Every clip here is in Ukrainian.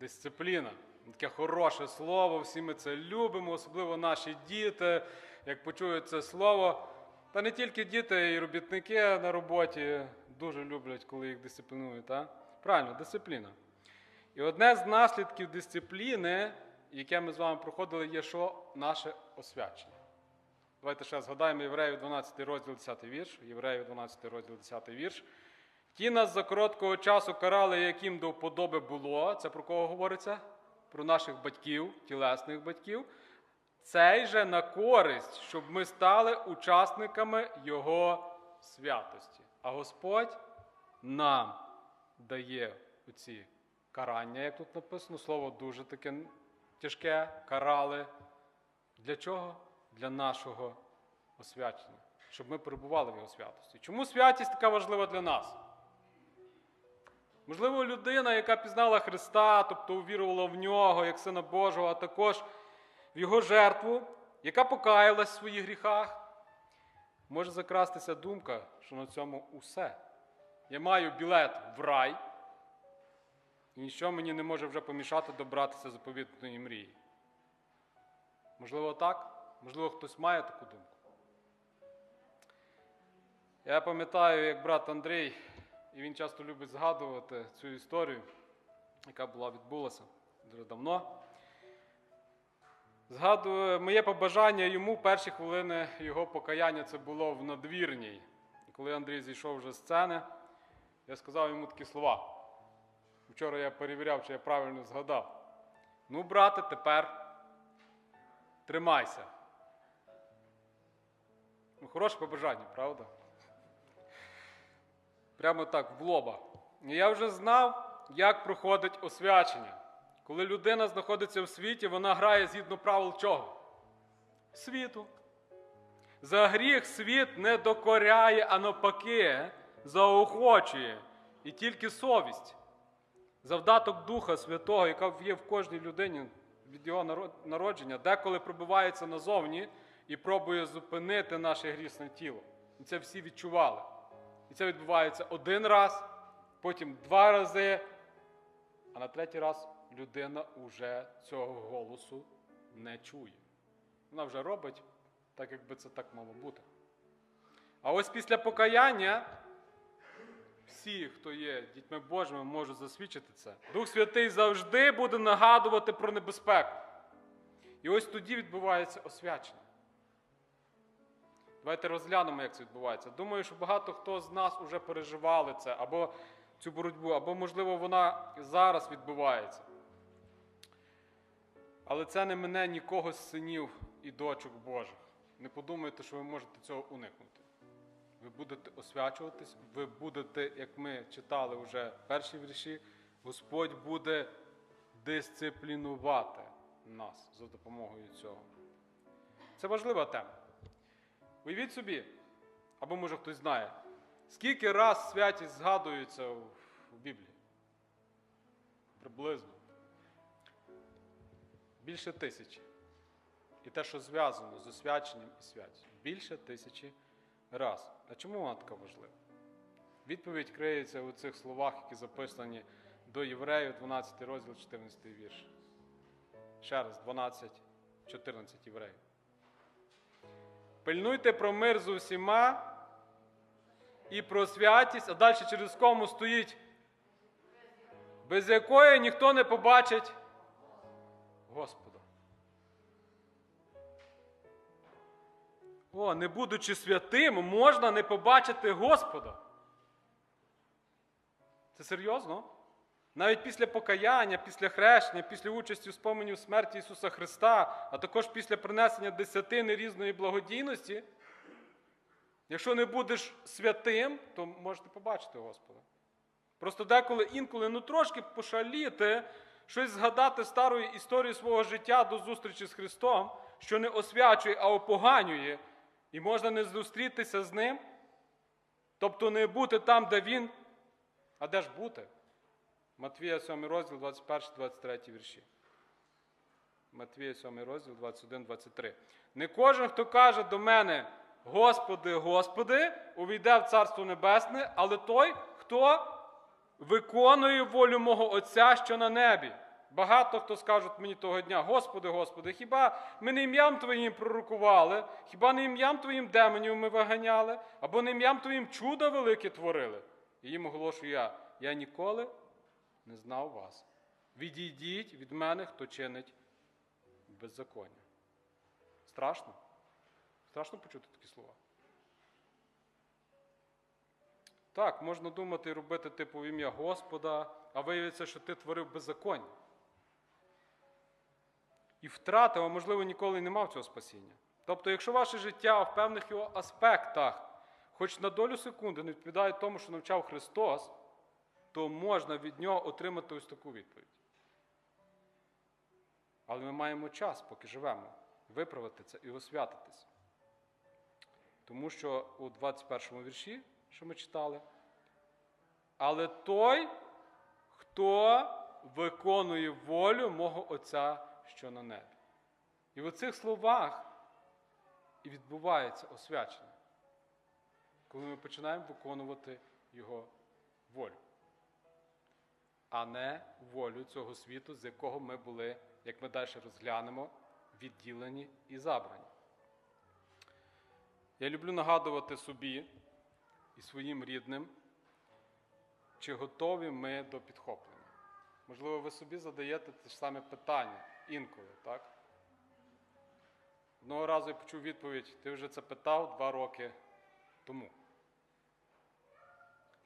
Дисципліна. Таке хороше слово, всі ми це любимо, особливо наші діти, як почують це слово. Та не тільки діти, і робітники на роботі дуже люблять, коли їх дисциплінують. Та? Правильно, дисципліна. І одне з наслідків дисципліни, яке ми з вами проходили, є що? Наше освячення. Давайте ще згадаємо Євреїв 12 розділ 10 вірш. Євреїв 12 розділ 10 вірш. Ті нас за короткого часу карали, яким до вподоби було. Це про кого говориться? Про наших батьків, тілесних батьків. Цей же на користь, щоб ми стали учасниками Його святості. А Господь нам дає оці карання, як тут написано, слово дуже таке тяжке, карали. Для чого? Для нашого освячення, щоб ми перебували в його святості. Чому святість така важлива для нас? Можливо, людина, яка пізнала Христа, тобто увірувала в нього як Сина Божого, а також в Його жертву, яка покаялась в своїх гріхах, може закрастися думка, що на цьому усе. Я маю білет в рай, і нічого мені не може вже помішати добратися заповітної мрії. Можливо, так? Можливо, хтось має таку думку. Я пам'ятаю, як брат Андрій, і він часто любить згадувати цю історію, яка була відбулася дуже давно. Згадую, моє побажання йому перші хвилини його покаяння це було в надвірній. Коли Андрій зійшов вже з сцени, я сказав йому такі слова. Вчора я перевіряв, чи я правильно згадав. Ну, брате, тепер тримайся. Ну, хороше побажання, правда? Прямо так, в лоба. І я вже знав, як проходить освячення. Коли людина знаходиться в світі, вона грає згідно правил чого? Світу. За гріх світ не докоряє, а навпаки, заохочує. І тільки совість, завдаток Духа Святого, яка є в кожній людині від його народження, деколи пробивається назовні і пробує зупинити наше грісне тіло. І це всі відчували. І це відбувається один раз, потім два рази, а на третій раз людина вже цього голосу не чує. Вона вже робить так, якби це так мало бути. А ось після покаяння всі, хто є дітьми Божими, можуть засвідчити це. Дух Святий завжди буде нагадувати про небезпеку. І ось тоді відбувається освячення. Давайте розглянемо, як це відбувається. Думаю, що багато хто з нас вже переживали це, або цю боротьбу, або, можливо, вона зараз відбувається. Але це не мене нікого з синів і дочок Божих. Не подумайте, що ви можете цього уникнути. Ви будете освячуватись, ви будете, як ми читали вже перші вірші, Господь буде дисциплінувати нас за допомогою цього. Це важлива тема. Уявіть собі, або може хтось знає, скільки раз святість згадується в, Біблії? Приблизно. Більше тисячі. І те, що зв'язано з освяченням і святістю. Більше тисячі раз. А чому вона така важлива? Відповідь криється у цих словах, які записані до Євреїв, 12 розділ, 14 вірш. Ще раз, 12, 14 євреїв. Пильнуйте про мир з усіма і про святість, а далі через кому стоїть, без якої ніхто не побачить Господа. О, не будучи святим, можна не побачити Господа. Це серйозно? Навіть після покаяння, після хрещення, після участі у споменів смерті Ісуса Христа, а також після принесення десятини різної благодійності, якщо не будеш святим, то можете побачити Господа. Просто деколи інколи ну трошки пошаліти, щось згадати старої історії свого життя до зустрічі з Христом, що не освячує, а опоганює, і можна не зустрітися з ним, тобто не бути там, де Він, а де ж бути? Матвія 7 розділ, 21-23 вірші. Матвія 7 розділ, 21-23. Не кожен, хто каже до мене, Господи, Господи, увійде в Царство Небесне, але той, хто виконує волю мого Отця, що на небі. Багато хто скажуть мені того дня, Господи, Господи, хіба ми не ім'ям Твоїм пророкували, хіба не ім'ям Твоїм демонів ми виганяли, або не ім'ям Твоїм чуда велике творили? І їм оголошую я, я ніколи не знав вас. Відійдіть від мене, хто чинить беззаконня. Страшно? Страшно почути такі слова. Так, можна думати і робити типу в ім'я Господа, а виявиться, що ти творив беззаконня. І втратив, а можливо, ніколи не мав цього спасіння. Тобто, якщо ваше життя в певних його аспектах, хоч на долю секунди не відповідає тому, що навчав Христос, то можна від нього отримати ось таку відповідь. Але ми маємо час, поки живемо, виправити це і освятитися. Тому що у 21 вірші, що ми читали, але той, хто виконує волю мого Отця, що на небі. І в цих словах і відбувається освячення, коли ми починаємо виконувати Його волю, а не волю цього світу, з якого ми були, як ми далі розглянемо, відділені і забрані. Я люблю нагадувати собі і своїм рідним, чи готові ми до підхоплення. Можливо, ви собі задаєте те ж саме питання інколи, так? Одного разу я почув відповідь, ти вже це питав два роки тому.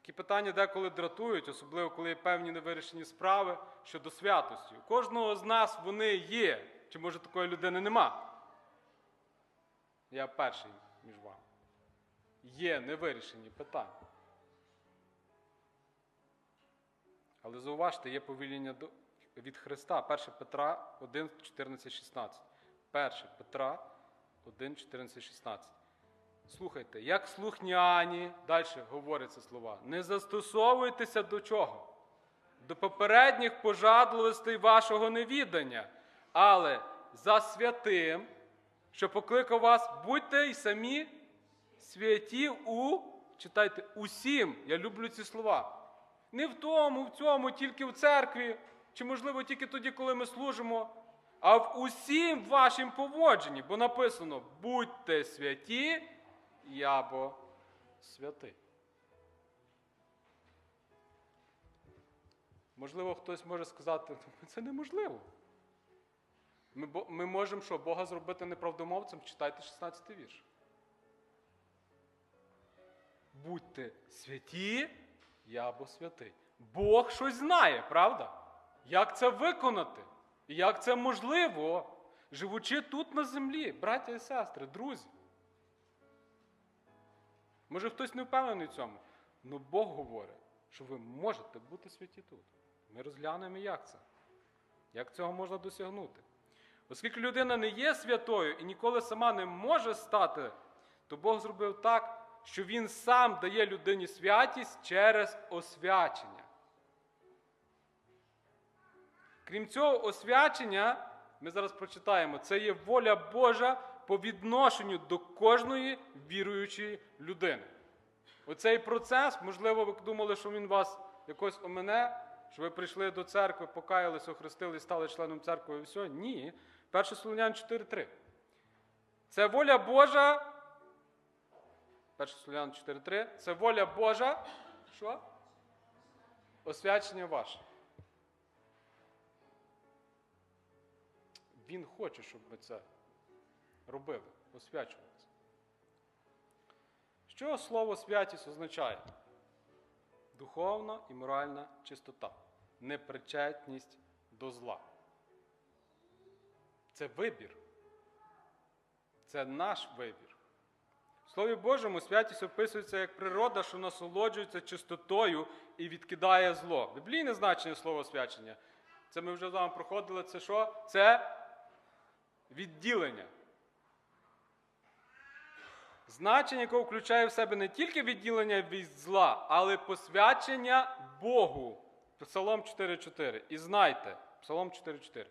Такі питання деколи дратують, особливо коли є певні невирішені справи щодо святості. У кожного з нас вони є. Чи може такої людини нема? Я перший між вами. Є невирішені питання. Але зауважте, є повіління від Христа. 1 Петра 1, 14, 16. 1 Петра 1, 14, 16. Слухайте, як слухняні, далі говоряться слова. Не застосовуйтеся до чого? До попередніх пожадливостей вашого невідання, але за святим, що покликав вас, будьте й самі святі у, читайте, усім. Я люблю ці слова. Не в тому, в цьому, тільки в церкві, чи, можливо, тільки тоді, коли ми служимо, а в усім вашім поводженні, бо написано: будьте святі, я бо святий. Можливо, хтось може сказати, «Ну, це неможливо. Ми, ми можемо що, Бога зробити неправдомовцем? Читайте 16 вірш. Будьте святі, я бо святий. Бог щось знає, правда? Як це виконати? Як це можливо, живучи тут на землі, браття і сестри, друзі. Може, хтось не впевнений в цьому. Ну Бог говорить, що ви можете бути святі тут. Ми розглянемо, як це. Як цього можна досягнути? Оскільки людина не є святою і ніколи сама не може стати, то Бог зробив так, що Він сам дає людині святість через освячення. Крім цього, освячення, ми зараз прочитаємо, це є воля Божа по відношенню до кожної віруючої людини. Оцей процес, можливо, ви думали, що він вас якось омене, що ви прийшли до церкви, покаялись, охрестили стали членом церкви і все. Ні. 1 Солонян 4.3. Це воля Божа. 1 Солонян 4.3. Це воля Божа. Що? Освячення ваше. Він хоче, щоб ми це робили, освячувалися. Що слово святість означає? Духовна і моральна чистота, непричетність до зла. Це вибір. Це наш вибір. В Слові Божому святість описується як природа, що насолоджується чистотою і відкидає зло. Біблійне значення слова свячення. Це ми вже з вами проходили. Це що? Це відділення. Значення, яке включає в себе не тільки відділення від зла, але посвячення Богу. Псалом 4.4. І знайте, Псалом 4.4.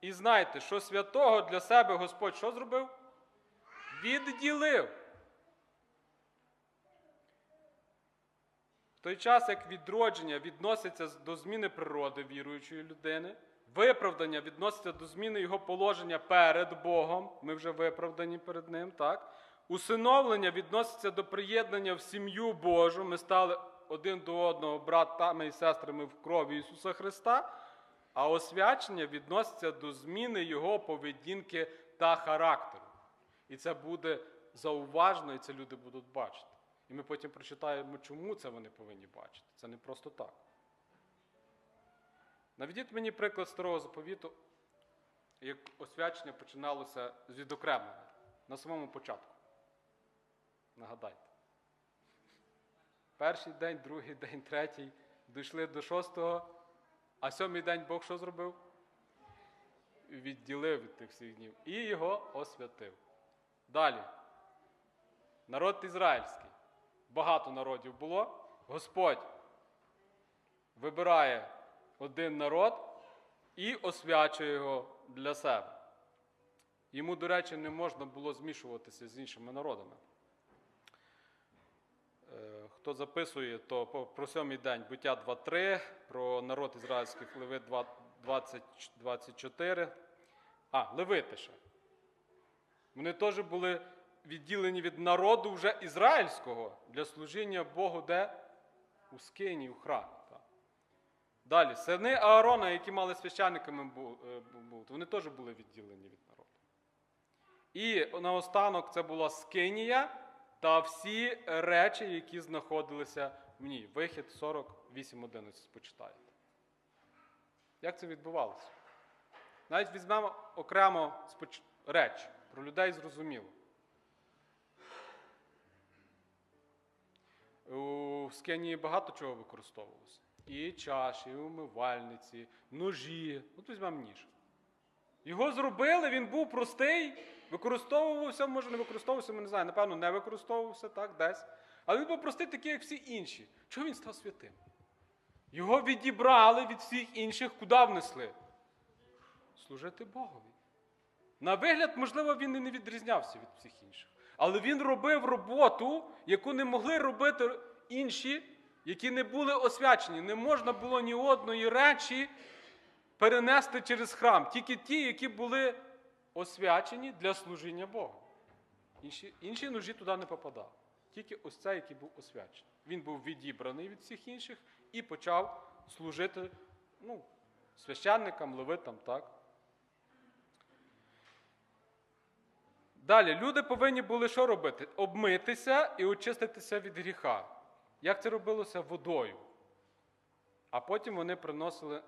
І знайте, що святого для себе Господь що зробив? Відділив. В той час, як відродження відноситься до зміни природи віруючої людини, Виправдання відноситься до зміни його положення перед Богом. Ми вже виправдані перед Ним, так? Усиновлення відноситься до приєднання в сім'ю Божу. Ми стали один до одного братами і сестрами в крові Ісуса Христа. А освячення відноситься до зміни Його поведінки та характеру. І це буде зауважно, і це люди будуть бачити. І ми потім прочитаємо, чому це вони повинні бачити. Це не просто так. Наведіть мені приклад старого заповіту, як освячення починалося з відокремлення на самому початку. Нагадайте. Перший день, другий день, третій, дійшли до шостого, а сьомий день Бог що зробив? Відділив від тих всіх днів і його освятив. Далі. Народ ізраїльський. Багато народів було. Господь вибирає один народ і освячує його для себе. Йому, до речі, не можна було змішуватися з іншими народами. Хто записує, то про сьомий день буття 2.3, про народ ізраїльських Левит 20, 24. А, Левити ще. Вони теж були відділені від народу вже ізраїльського для служіння Богу де? У скині, у храмі. Далі, сини Аарона, які мали священниками е, бути, вони теж були відділені від народу. І наостанок це була скинія та всі речі, які знаходилися в ній. Вихід 48.11, почитаєте. Як це відбувалося? Навіть візьмемо окремо споч- реч, про людей зрозуміло. У скинії багато чого використовувалося. І чаші, і умивальниці, ножі. От візьмемо ніж. Його зробили, він був простий, використовувався, може не використовувався, ми не знаю, напевно, не використовувався так, десь. Але він був простий, такий, як всі інші. Чого він став святим? Його відібрали від всіх інших, куди внесли? Служити Богові. На вигляд, можливо, він і не відрізнявся від всіх інших. Але він робив роботу, яку не могли робити інші, які не були освячені. Не можна було ні одної речі перенести через храм. Тільки ті, які були освячені для служіння Богу. Інші, інші ножі туди не попадали. Тільки ось цей, який був освячений. Він був відібраний від всіх інших і почав служити ну, священникам, левитам, так. Далі, люди повинні були що робити? Обмитися і очиститися від гріха. Як це робилося водою? А потім вони приносили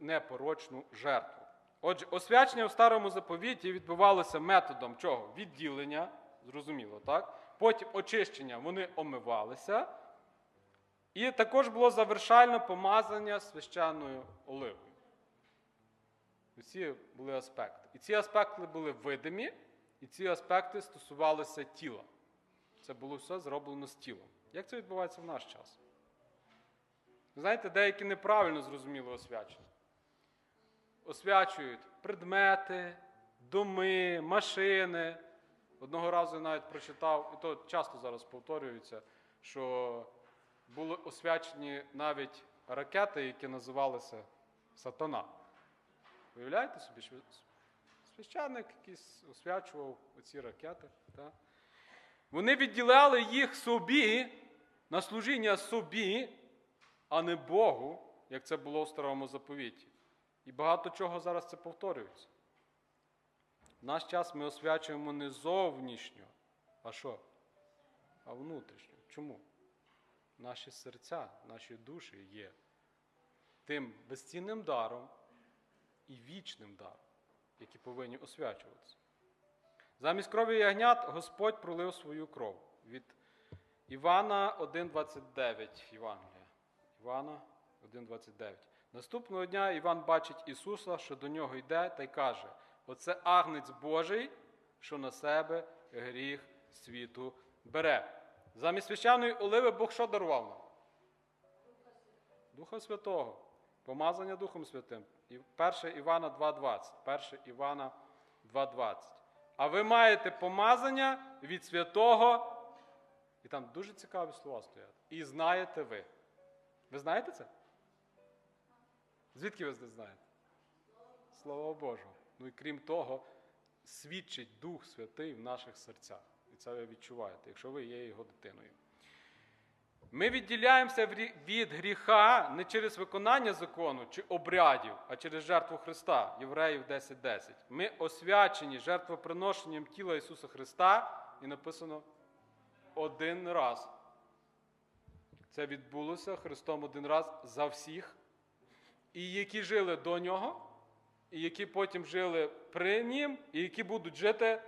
непорочну жертву. Отже, освячення у старому заповіті відбувалося методом чого? Відділення, зрозуміло, так? Потім очищення, вони омивалися. І також було завершальне помазання священною оливою. Усі були аспекти. І ці аспекти були видимі, і ці аспекти стосувалися тіла. Це було все зроблено з тілом. Як це відбувається в наш час? Знаєте, деякі неправильно зрозуміли освячення. Освячують предмети, доми, машини. Одного разу я навіть прочитав, і то часто зараз повторюється, що були освячені навіть ракети, які називалися Сатана. Уявляєте собі, священник якийсь освячував оці ракети. Так? Вони відділяли їх собі на служіння собі, а не Богу, як це було в старому заповіті. І багато чого зараз це повторюється. В наш час ми освячуємо не зовнішньо, а що? А внутрішньо. Чому? Наші серця, наші душі є тим безцінним даром і вічним даром, які повинні освячуватися. Замість крові ягнят Господь пролив свою кров. Від Івана 1,29 Євангелія. Івана 1,29. Наступного дня Іван бачить Ісуса, що до нього йде, та й каже: Оце агнець Божий, що на себе гріх світу бере. Замість священної оливи Бог що дарував нам? Духа Святого. Помазання Духом Святим. 1 Івана 2,20. 1 Івана 2,20. А ви маєте помазання від святого. І там дуже цікаві слова стоять. І знаєте ви. Ви знаєте це? Звідки ви це знаєте? слава Божого. Ну і крім того, свідчить Дух Святий в наших серцях. І це ви відчуваєте, якщо ви є його дитиною. Ми відділяємося від гріха не через виконання закону чи обрядів, а через жертву Христа, Євреїв 10.10. Ми освячені жертвоприношенням тіла Ісуса Христа, і написано один раз. Це відбулося Христом один раз за всіх. І які жили до нього, і які потім жили при нім, і які будуть жити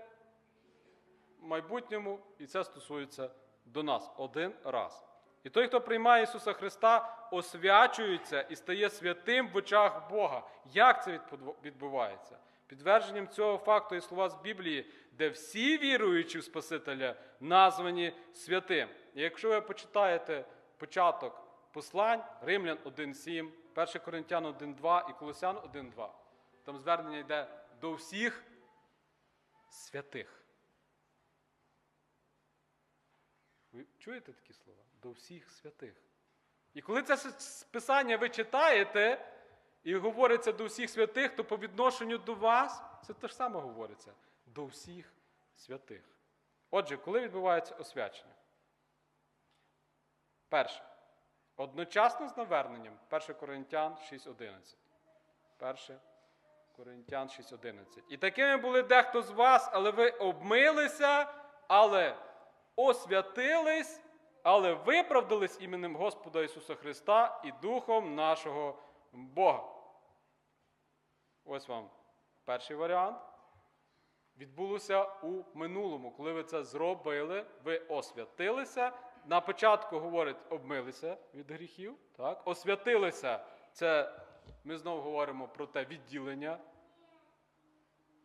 в майбутньому, і це стосується до нас один раз. І той, хто приймає Ісуса Христа, освячується і стає святим в очах Бога. Як це відбувається? Підтвердженням цього факту є слова з Біблії, де всі віруючі в Спасителя названі святим. І якщо ви почитаєте початок послань, Римлян 1.7, 1 Коринтян 1.2 і Колосян 1.2, там звернення йде до всіх святих. Ви чуєте такі слова? До всіх святих. І коли це писання ви читаєте і говориться до всіх святих, то по відношенню до вас це те ж саме говориться до всіх святих. Отже, коли відбувається освячення? Перше. Одночасно з наверненням 1 Коринтян 6.11. 1 Коринтян 6.11. І такими були дехто з вас, але ви обмилися, але освятились, але виправдались іменем Господа Ісуса Христа і Духом нашого Бога. Ось вам перший варіант. Відбулося у минулому, коли ви це зробили, ви освятилися. На початку говорить, обмилися від гріхів. Так? Освятилися це ми знову говоримо про те відділення.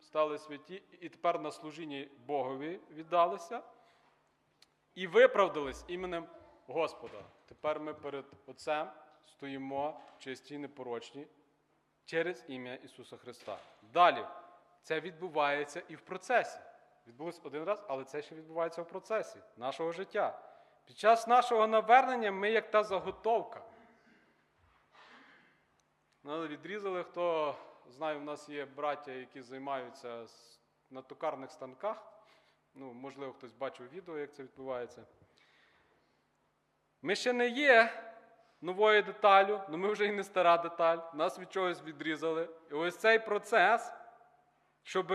Стали святі, і тепер на служінні Богові віддалися. І виправдались іменем Господа. Тепер ми перед Отцем стоїмо чисті, і непорочні через ім'я Ісуса Христа. Далі, це відбувається і в процесі. Відбулось один раз, але це ще відбувається в процесі нашого життя. Під час нашого навернення ми як та заготовка. Ну, відрізали, хто знає, в нас є браття, які займаються на токарних станках. Ну, можливо, хтось бачив відео, як це відбувається. Ми ще не є новою деталю, але ми вже і не стара деталь. Нас від чогось відрізали. І ось цей процес, щоб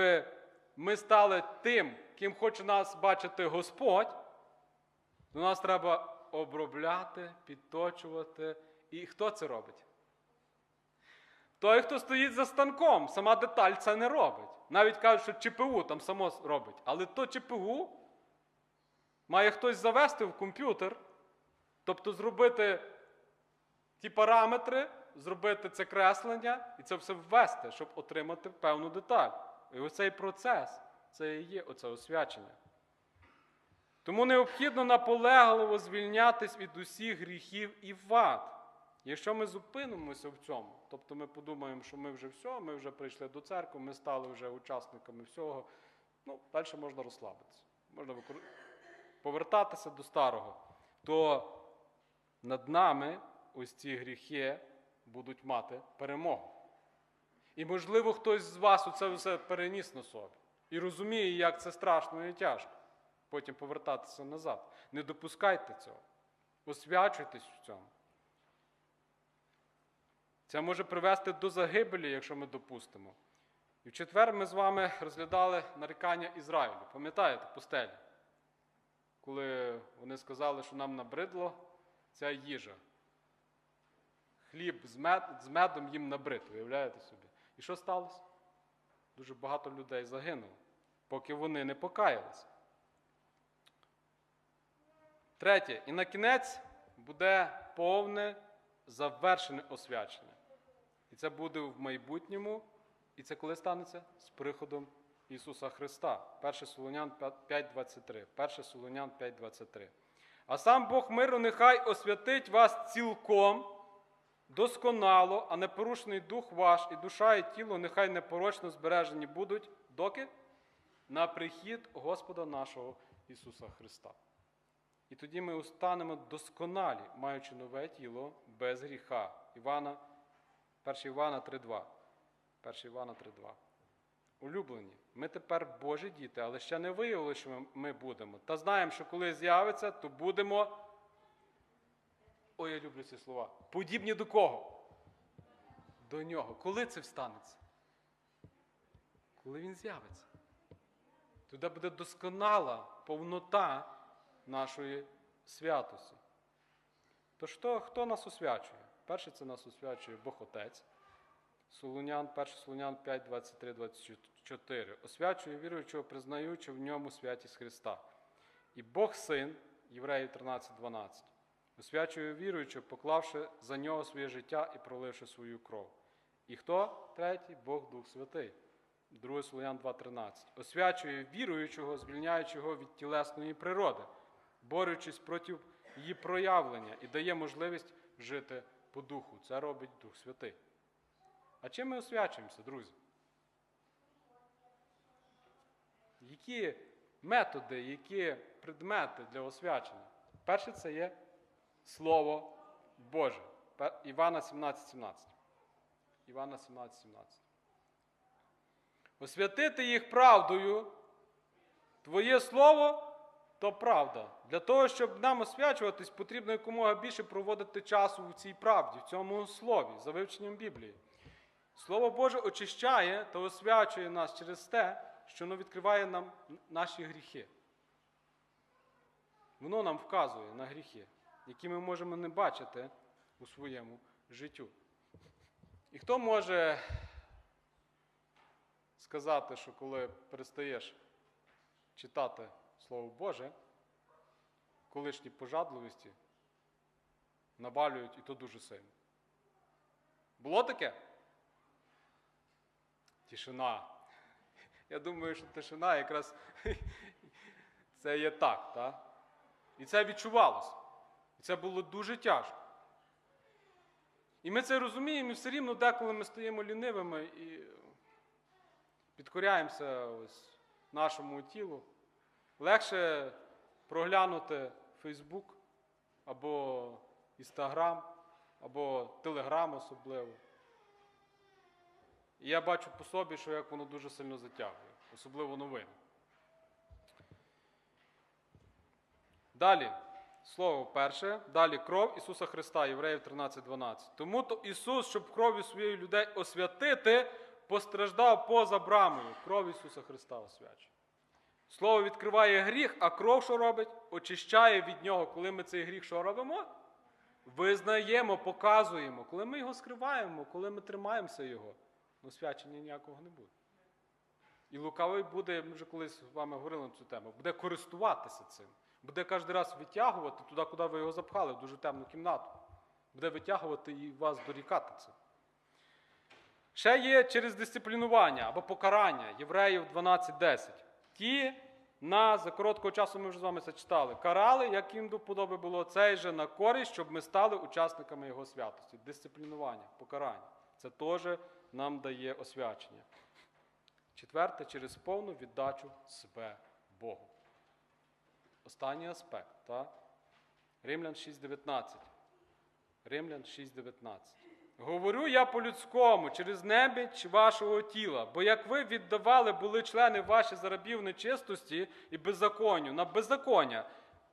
ми стали тим, ким хоче нас бачити Господь, до нас треба обробляти, підточувати. І хто це робить? Той, хто стоїть за станком, сама деталь це не робить. Навіть кажуть, що ЧПУ там само робить. Але то ЧПУ має хтось завести в комп'ютер, тобто зробити ті параметри, зробити це креслення і це все ввести, щоб отримати певну деталь. І ось цей процес це і є оце освячення. Тому необхідно наполегливо звільнятись від усіх гріхів і вад. Якщо ми зупинимося в цьому, тобто ми подумаємо, що ми вже все, ми вже прийшли до церкви, ми стали вже учасниками всього, ну, далі можна розслабитися. Можна викор... повертатися до старого, то над нами ось ці гріхи будуть мати перемогу. І, можливо, хтось з вас оце все переніс на собі і розуміє, як це страшно і тяжко. Потім повертатися назад. Не допускайте цього. Освячуйтесь в цьому. Це може привести до загибелі, якщо ми допустимо. І в четвер ми з вами розглядали нарікання Ізраїлю. Пам'ятаєте, пустелі? Коли вони сказали, що нам набридло ця їжа. Хліб з, мед, з медом їм набрид, уявляєте собі. І що сталося? Дуже багато людей загинуло, поки вони не покаялися. Третє. І на кінець буде повне завершене освячення. І це буде в майбутньому. І це коли станеться? З приходом Ісуса Христа. 1 Солонян 5.23. 1 Солонян 5.23. А сам Бог миру нехай освятить вас цілком, досконало, а непорушний дух ваш, і душа, і тіло нехай непорочно збережені будуть, доки на прихід Господа нашого Ісуса Христа. І тоді ми устанемо досконалі, маючи нове тіло без гріха. Івана, 1 Івана 3.2. 1 Івана 3.2. Улюблені, ми тепер Божі діти, але ще не виявили, що ми- будемо. Та знаємо, що коли з'явиться, то будемо. Ой, я люблю ці слова. Подібні до кого? До нього. Коли це встанеться? Коли він з'явиться. Туди буде досконала повнота нашої святості. То хто нас освячує? Перше, це нас освячує Бог Отець. Солунян, 1 Солунян 5, 23, 24. Освячує віруючого, признаючи в ньому святість Христа. І Бог Син, Євреїв 13, 12. Освячує віруючого, поклавши за нього своє життя і проливши свою кров. І хто? Третій Бог Дух Святий. 2 Солонян 2.13. Освячує віруючого, звільняючи його від тілесної природи, борючись проти її проявлення і дає можливість жити по духу. Це робить Дух Святий. А чим ми освячуємося, друзі? Які методи, які предмети для освячення? Перше це є Слово Боже. Івана 17, 17. Івана 17, 17. Освятити їх правдою. Твоє слово то правда. Для того, щоб нам освячуватись, потрібно якомога більше проводити часу в цій правді, в цьому слові, за вивченням Біблії. Слово Боже очищає та освячує нас через те, що воно відкриває нам наші гріхи. Воно нам вказує на гріхи, які ми можемо не бачити у своєму життю. І хто може сказати, що коли перестаєш читати Слово Боже, колишні пожадливості навалюють і то дуже сильно. Було таке? Тишина. Я думаю, що тишина якраз це є так, так? І це відчувалося. І це було дуже тяжко. І ми це розуміємо, і все рівно деколи ми стаємо лінивими і підкоряємося ось нашому тілу. Легше проглянути Фейсбук або Інстаграм, або Телеграм особливо. І я бачу по собі, що як воно дуже сильно затягує, особливо новини. Далі, слово перше, далі кров Ісуса Христа, Євреїв 13.12. Тому то Ісус, щоб кров'ю своєї людей освятити, постраждав поза брамою. Кров Ісуса Христа освячує. Слово відкриває гріх, а кров що робить? Очищає від нього. Коли ми цей гріх що робимо? Визнаємо, показуємо. Коли ми його скриваємо, коли ми тримаємося його, ну свячення ніякого не буде. І лукавий буде, ми вже колись з вами говорили на цю тему, буде користуватися цим. Буде кожен раз витягувати туди, куди ви його запхали, в дуже темну кімнату. Буде витягувати і вас дорікати цим. Ще є через дисциплінування або покарання Євреїв 12.10. Ті на за короткого часу ми вже з вами це читали. Карали, як їм до вподоби було, цей же на користь, щоб ми стали учасниками його святості. Дисциплінування, покарання. Це теж нам дає освячення. Четверте, через повну віддачу себе Богу. Останній аспект. Та? Римлян 6.19. Римлян 6.19. Говорю я по-людському, через небіч вашого тіла, бо як ви віддавали були члени ваші за рабів нечистості і беззаконню на беззаконня,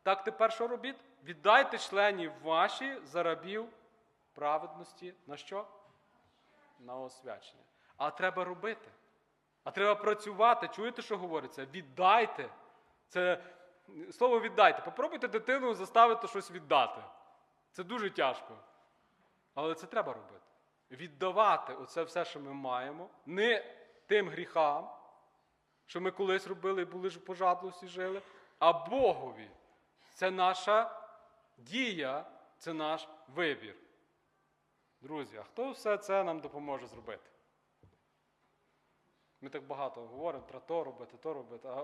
так тепер що робіть? Віддайте членів ваші за рабів праведності на що? На освячення. А треба робити. А треба працювати. Чуєте, що говориться? Віддайте. Це слово віддайте. Попробуйте дитину заставити щось віддати. Це дуже тяжко. Але це треба робити. Віддавати оце все, що ми маємо, не тим гріхам, що ми колись робили і були ж в пожадливості жили, а Богові. Це наша дія, це наш вибір. Друзі, а хто все це нам допоможе зробити? Ми так багато говоримо про то робити, то робити. А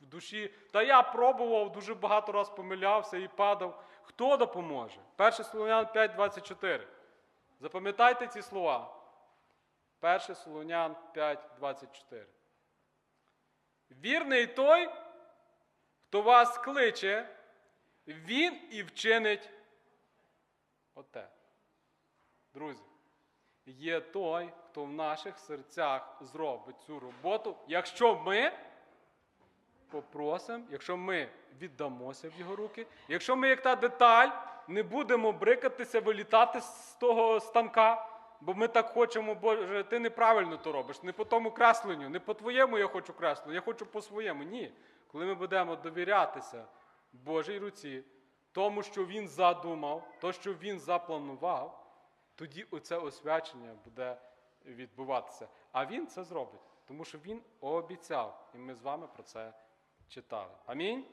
в душі, та я пробував, дуже багато раз помилявся і падав. Хто допоможе? 1 Солонян 5.24. Запам'ятайте ці слова. 1 Солонян 5.24. Вірний той, хто вас кличе, він і вчинить оте. Друзі, є той, хто в наших серцях зробить цю роботу, якщо ми попросимо, якщо ми віддамося в його руки, якщо ми, як та деталь, не будемо брикатися, вилітати з того станка, бо ми так хочемо, Боже, ти неправильно то робиш, не по тому кресленню, не по твоєму я хочу кресленню, я хочу по своєму. Ні. Коли ми будемо довірятися Божій руці, тому, що Він задумав, то, що Він запланував, тоді оце освячення буде відбуватися. А Він це зробить, тому що Він обіцяв, і ми з вами про це читали. Амінь.